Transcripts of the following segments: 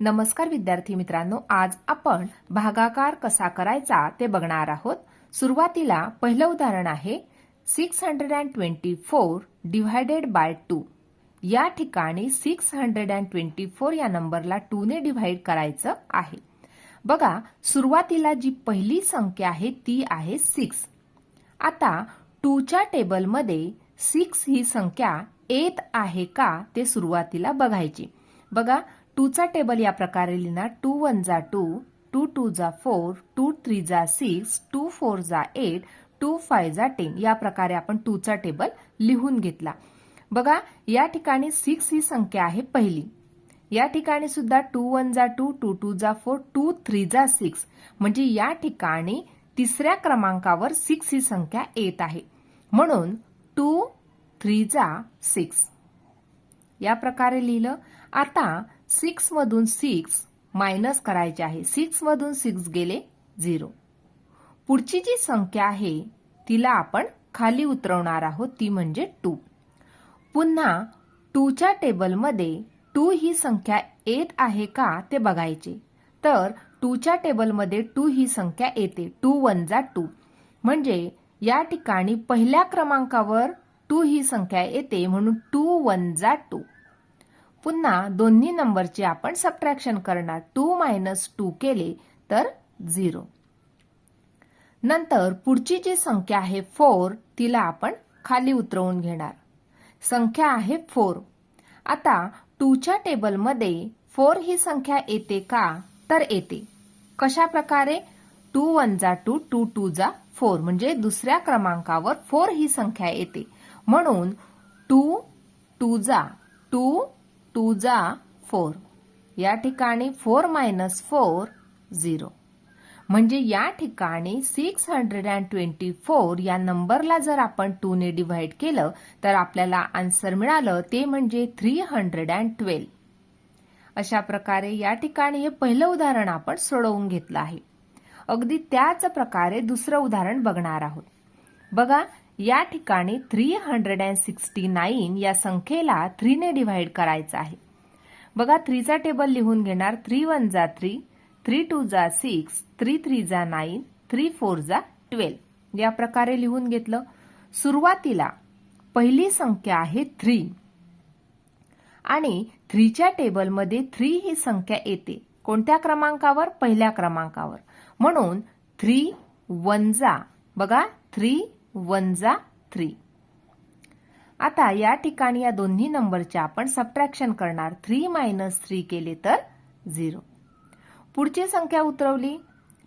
नमस्कार विद्यार्थी मित्रांनो आज आपण भागाकार कसा करायचा ते बघणार आहोत. सुरुवातीला पहिलं उदाहरण आहे six hundred and twenty four divided by two या ठिकाणी six hundred and twenty four या नंबरला टू ने डिव्हाइड करायचं आहे. बघा सुरुवातीला जी पहिली संख्या आहे ती आहे सिक्स आता टूच्या टेबलमध्ये सिक्स ही संख्या येत आहे का ते सुरुवातीला बघायची. बघा टूचा टेबल या प्रकारे लिहिणार. टू वन जा टू टू टू जा फोर टू थ्री जा सिक्स टू फोर जा एट टू फाय जा टेन. या प्रकारे आपण टूचा टेबल लिहून घेतला. बघा या ठिकाणी सिक्स ही संख्या आहे पहिली. या ठिकाणी सुद्धा टू वन जा टू टू टू जा फोर टू थ्री जा सिक्स. म्हणजे या ठिकाणी तिसऱ्या क्रमांकावर सिक्स ही संख्या येत आहे. म्हणून टू थ्री जा सिक्स. या प्रकारे लिहिलं. आता सिक्समधून सिक्स मायनस करायचे आहे. सिक्समधून सिक्स गेले झिरो. पुढची जी संख्या आहे तिला आपण खाली उतरवणार आहोत ती म्हणजे टू. पुन्हा टूच्या टेबलमध्ये टू ही संख्या येत आहे का ते बघायचे. तर टूच्या टेबलमध्ये टू ही संख्या येते. टू वन जा टू. म्हणजे या ठिकाणी पहिल्या क्रमांकावर टू ही संख्या येते म्हणून टू वन जा टू. पुन्हा दोन्ही नंबरचे आपण सबट्रॅक्शन करणार. टू मायनस टू केले तर झिरो नंतर पुढची जी संख्या आहे फोर तिला आपण खाली उतरवून घेणार. संख्या आहे फोर आता टूच्या टेबलमध्ये फोर ही संख्या येते का? तर येते. कशा प्रकारे? टू वन जा टू टू टू जा फोर म्हणजे दुसऱ्या क्रमांकावर फोर ही संख्या येते. म्हणून टू टू जा टू टू जा फोर. या ठिकाणी फोर मायनस फोर झिरो. म्हणजे या ठिकाणी six hundred and twenty four या नंबरला जर आपण टू ने डिव्हाइड केलं तर आपल्याला आन्सर मिळालं ते म्हणजे थ्री हंड्रेड अँड ट्वेल्व. अशा प्रकारे या ठिकाणी हे पहिलं उदाहरण आपण सोडवून घेतलं आहे. अगदी त्याच प्रकारे दुसरं उदाहरण बघणार आहोत. बघा या ठिकाणी three hundred and sixty nine या संख्येला थ्रीने डिव्हाइड करायचं आहे. बघा थ्रीचा टेबल लिहून घेणार. थ्री वन जा थ्री थ्री टू जा सिक्स थ्री थ्री जा नाईन थ्री फोर जा ट्वेल्व या प्रकारे लिहून घेतलं. सुरुवातीला पहिली संख्या आहे थ्री आणि थ्रीच्या टेबलमध्ये थ्री ही संख्या येते. कोणत्या क्रमांकावर? पहिल्या क्रमांकावर. म्हणून थ्री वन जा. बघा थ्री वन जा थ्री. आता या ठिकाणी या दोन्ही नंबरचे आपण सबट्रॅक्शन करणार. थ्री मायनस थ्री केले तर झिरो. पुढची संख्या उतरवली.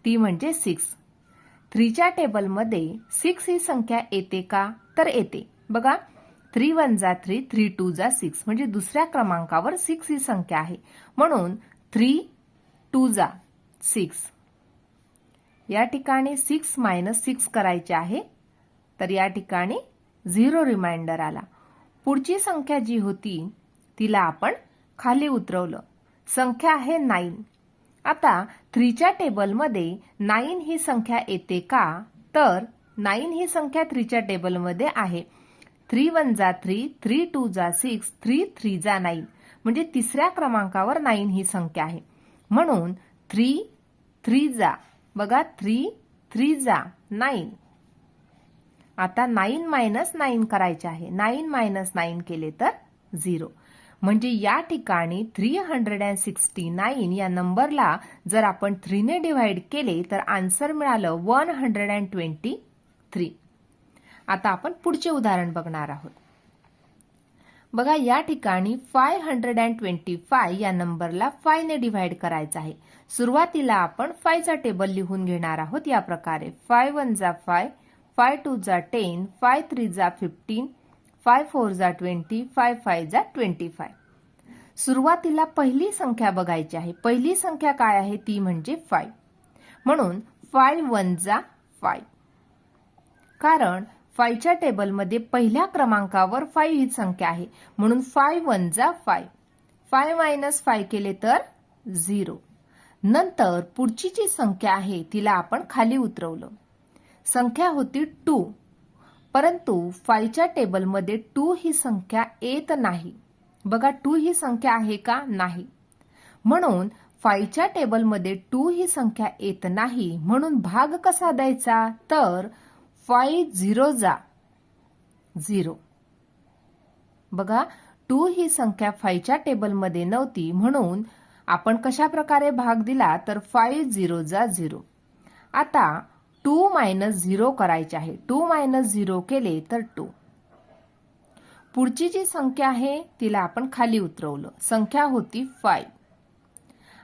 ती म्हणजे सिक्स थ्रीच्या टेबलमध्ये सिक्स ही संख्या येते का? तर येते. बघा. थ्री वन जा थ्री थ्री टू जा सिक्स म्हणजे दुसऱ्या क्रमांकावर सिक्स ही संख्या आहे. म्हणून थ्री टू जा सिक्स या ठिकाणी सिक्स मायनस सिक्स करायचे आहे. तर या ठिकाणी झिरो रिमाइंडर आला. पुढची संख्या जी होती तिला आपण खाली उतरवलं. संख्या आहे नाईन. आता थ्रीच्या टेबलमध्ये नाईन ही संख्या येते का? तर नाईन ही संख्या थ्रीच्या टेबलमध्ये आहे. थ्री वन जा थ्री थ्री टू जा सिक्स थ्री थ्री जा नाईन. म्हणजे तिसऱ्या क्रमांकावर नाईन ही संख्या आहे. म्हणून थ्री थ्री जा. बघा थ्री थ्री जा नाईन. आता नाईन मायनस नाईन करायचे आहे. नाईन मायनस नाईन केले तर झिरो. म्हणजे या ठिकाणी three hundred and sixty nine या नंबरला जर आपण थ्रीने डिव्हाइड केले तर आन्सर मिळालं one hundred and twenty three. आता आपण पुढचे उदाहरण बघणार आहोत. बघा या ठिकाणी five hundred and twenty five या नंबरला फायने डिव्हाइड करायचं आहे. सुरुवातीला आपण फायचा टेबल लिहून घेणार आहोत या प्रकारे. फाय वन जा फाय फाय टू जा टेन फाय थ्री जा फिफ्टीन फाय फोर जा ट्वेंटी फाय फाय जा ट्वेंटी फाय. सुरुवातीला पहिली संख्या बघायची आहे. पहिली संख्या काय आहे? ती म्हणजे फाय. म्हणून फाय वन जा फाय. कारण फायच्या टेबलमध्ये पहिल्या क्रमांकावर फाईव्ह ही संख्या आहे. म्हणून फाय वन जा फाय. फाय मायनस फाय केले तर झिरो. नंतर पुढची जी संख्या आहे तिला आपण खाली उतरवलं. संख्या होती टू. परंतु फायच्या टेबलमध्ये टू ही संख्या येत नाही. बघा टू ही संख्या आहे का? नाही. म्हणून फायच्या टेबलमध्ये टू ही संख्या येत नाही. म्हणून भाग कसा द्यायचा? तर फाईव्ह झिरो जा. झिरो. बघा टू ही संख्या फायच्या टेबलमध्ये नव्हती. म्हणून आपण कशा प्रकारे भाग दिला? तर फाईव्ह झिरो जा झिरो. आता टू मायनस झिरो करायचे आहे. टू मायनस झिरो केले तर टू. पुढची जी संख्या आहे तिला आपण खाली उतरवलं. संख्या होती फाय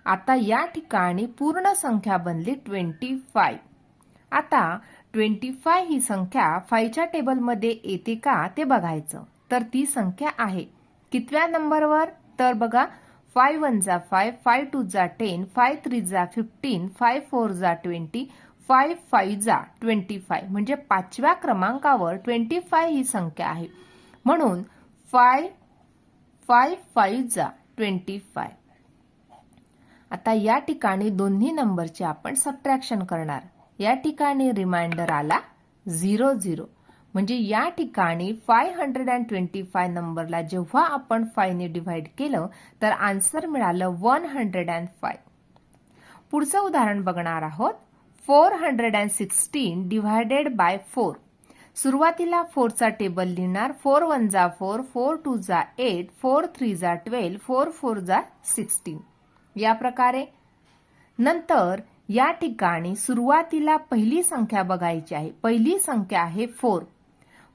आता या ठिकाणी पूर्ण संख्या बनली ट्वेंटी फाय आता ट्वेंटी फाय ही संख्या फायच्या टेबलमध्ये येते का ते बघायचं. तर ती संख्या आहे. कितव्या नंबरवर? तर बघा फाय वन जा फाय फाय टू जा टेन फाय थ्री जा फिफ्टीन फाय फोर जा ट्वेंटी फाय फाईव्ह जा ट्वेंटी फाय म्हणजे पाचव्या क्रमांकावर ट्वेंटी फाय ही संख्या आहे. म्हणून फाय फाय फाईव्ह जा ट्वेंटी फाय आता या ठिकाणी दोन्ही नंबरचे आपण सबट्रॅक्शन करणार. या ठिकाणी रिमाइंडर आला झिरो झिरो म्हणजे या ठिकाणी five hundred and twenty five नंबरला जेव्हा आपण फायने डिव्हाइड केलं तर आन्सर मिळालं वन हंड्रेड अँड फाय पुढचं उदाहरण बघणार आहोत. Four hundred and sixteen divided by four. सुरुवातीला फोरचा टेबल लिहिणार. फोर वन जा फोर फोर टू जा एट फोर थ्री जा ट्वेल्व फोर फोर जा सिक्स्टीन या प्रकारे. नंतर या ठिकाणी सुरुवातीला पहिली संख्या बघायची आहे. पहिली संख्या आहे फोर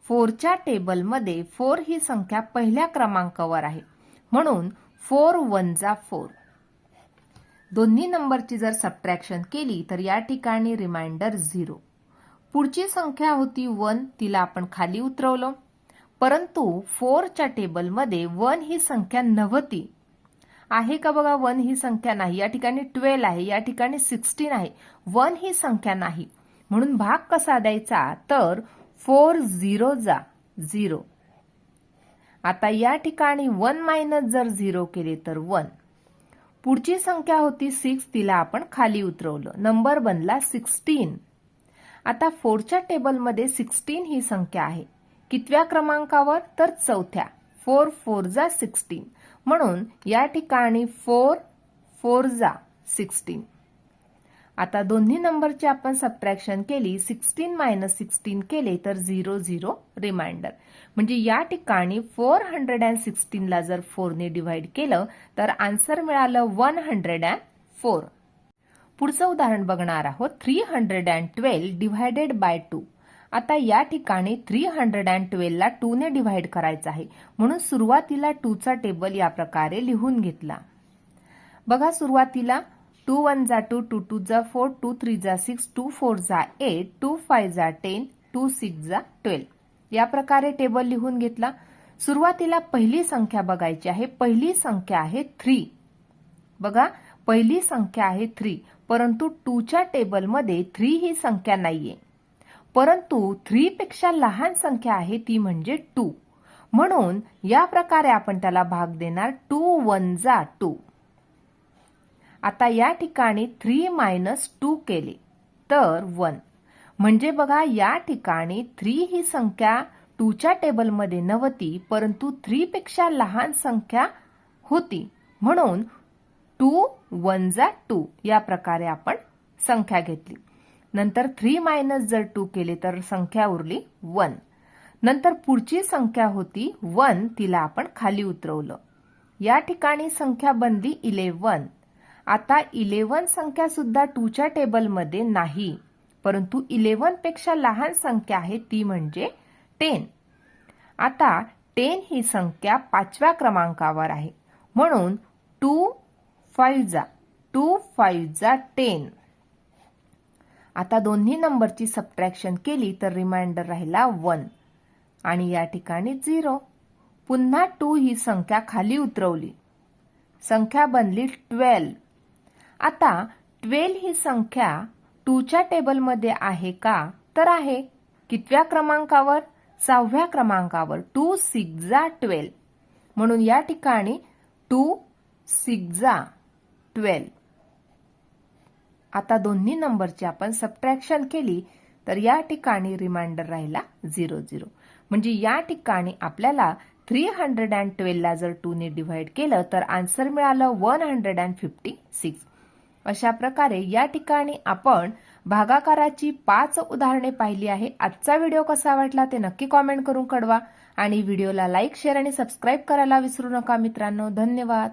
फोरच्या टेबलमध्ये फोर ही संख्या पहिल्या क्रमांकावर आहे. म्हणून फोर वन जा फोर दोन्ही नंबरची जर सबट्रॅक्शन केली तर या ठिकाणी रिमाइंडर झिरो पुढची संख्या होती वन तिला आपण खाली उतरवलं. परंतु फोरच्या टेबलमध्ये वन ही संख्या नव्हती. आहे का बघा वन ही संख्या नाही. या ठिकाणी ट्वेल्व आहे या ठिकाणी सिक्स्टीन आहे. वन ही संख्या नाही. म्हणून भाग कसा द्यायचा? तर फोर झिरो जा. झिरो आता या ठिकाणी वन मायनस जर झिरो केले तर वन पुढची संख्या होती सिक्स तिला आपण खाली उतरवलं. नंबर बनला सिक्स्टीन आता फोरच्या टेबलमध्ये सिक्स्टीन ही संख्या आहे. कितव्या क्रमांकावर? तर चौथ्या. फोर फोर जा सिक्स्टीन म्हणून या ठिकाणी फोर फोर जा सिक्स्टीन आता दोन्ही नंबरची आपण सबट्रॅक्शन केली सिक्स्टीन मायनस सिक्स्टीन केले तर झिरो झिरो रिमाइंडर म्हणजे या ठिकाणी फोर हंड्रेड अँड सिक्स्टीनला जर फोरने डिव्हाइड केलं तर आन्सर मिळालं वन हंड्रेड अँड फोर पुढचं उदाहरण बघणार आहोत three hundred and twelve divided by two आता या ठिकाणी थ्री हंड्रेड अँड ट्वेल्वला टूने डिव्हाइड करायचं आहे. म्हणून सुरुवातीला टूचा टेबल या प्रकारे लिहून घेतला. बघा सुरुवातीला टू वन जा टू टू टू जा फोर टू थ्री जा सिक्स टू फोर जा एट टू फाय जा टेन टू सिक्स जा ट्वेल्व. या प्रकारे टेबल लिहून घेतला. सुरुवातीला पहिली संख्या बघायची आहे. पहिली संख्या आहे थ्री. बघा पहिली संख्या आहे थ्री परंतु टूच्या टेबलमध्ये थ्री ही संख्या नाहीये. परंतु थ्री पेक्षा लहान संख्या आहे ती म्हणजे टू. म्हणून या प्रकारे आपण त्याला भाग देणार. टू वन जा टू. आता या ठिकाणी थ्री मायनस टू केले. तर वन म्हणजे बघा या ठिकाणी थ्री ही संख्या टूच्या टेबलमध्ये नव्हती परंतु थ्रीपेक्षा लहान संख्या होती. म्हणून टू वन जा टू या प्रकारे आपण संख्या घेतली. नंतर थ्री मायनस जर टू केले तर संख्या उरली वन नंतर पुढची संख्या होती वन तिला आपण खाली उतरवलं. या ठिकाणी संख्या बनली इलेवन आता इलेवन संख्या सुद्धा टूच्या टेबलमध्ये नाही. परंतु इलेवनपेक्षा लहान संख्या आहे ती म्हणजे टेन आता टेन ही संख्या पाचव्या क्रमांकावर आहे. म्हणून टू फाईव्हचा टू फाईव्हचा टेन आता दोन्ही नंबरची सबट्रॅक्शन केली तर रिमाइंडर राहिला वन आणि या ठिकाणी झिरो पुन्हा टू ही संख्या खाली उतरवली. संख्या बनली ट्वेल्व आता ट्वेल्व ही संख्या टूच्या टेबलमध्ये आहे का? तर आहे. कितव्या क्रमांकावर? सहाव्या क्रमांकावर. टू सिक्झा ट्वेल्व म्हणून या ठिकाणी टू सिक्झा ट्वेल्व आता दोन्ही नंबरची आपण सबट्रॅक्शन केली तर या ठिकाणी रिमाइंडर राहिला झिरो झिरो म्हणजे या ठिकाणी आपल्याला थ्री हंड्रेड अँड ट्वेल्वला जर टूने डिव्हाइड केलं तर आन्सर मिळालं one hundred and fifty six अशा प्रकारे या ठिकाणी आपण भागाकाराची पाच उदाहरणे पाहिली आहे. आजचा व्हिडिओ कसा वाटला ते नक्की कॉमेंट करून कळवा. आणि व्हिडिओला लाईक शेअर आणि सबस्क्राईब करायला विसरू नका मित्रांनो. धन्यवाद.